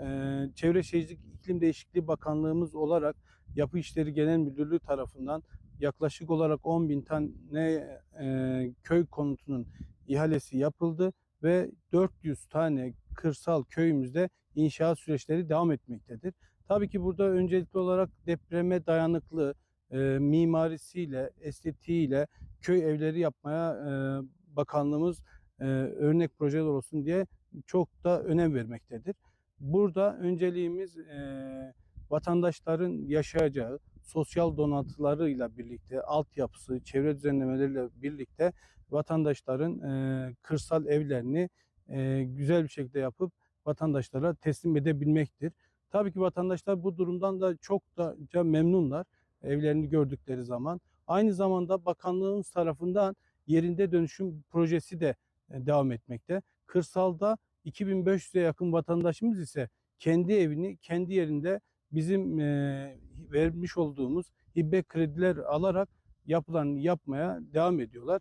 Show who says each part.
Speaker 1: Ee, Çevre Şehircilik İklim Değişikliği Bakanlığımız olarak Yapı İşleri Genel Müdürlüğü tarafından yaklaşık olarak 10 bin tane e, köy konutunun ihalesi yapıldı ve 400 tane kırsal köyümüzde inşaat süreçleri devam etmektedir. Tabii ki burada öncelikli olarak depreme dayanıklı e, mimarisiyle, estetiğiyle köy evleri yapmaya e, bakanlığımız örnek projeler olsun diye çok da önem vermektedir. Burada önceliğimiz vatandaşların yaşayacağı sosyal donatılarıyla birlikte altyapısı, çevre düzenlemeleriyle birlikte vatandaşların kırsal evlerini güzel bir şekilde yapıp vatandaşlara teslim edebilmektir. Tabii ki vatandaşlar bu durumdan da çok da memnunlar evlerini gördükleri zaman. Aynı zamanda bakanlığımız tarafından yerinde dönüşüm projesi de devam etmekte. Kırsalda 2500'e yakın vatandaşımız ise kendi evini kendi yerinde bizim e, vermiş olduğumuz hibbe krediler alarak yapılarını yapmaya devam ediyorlar.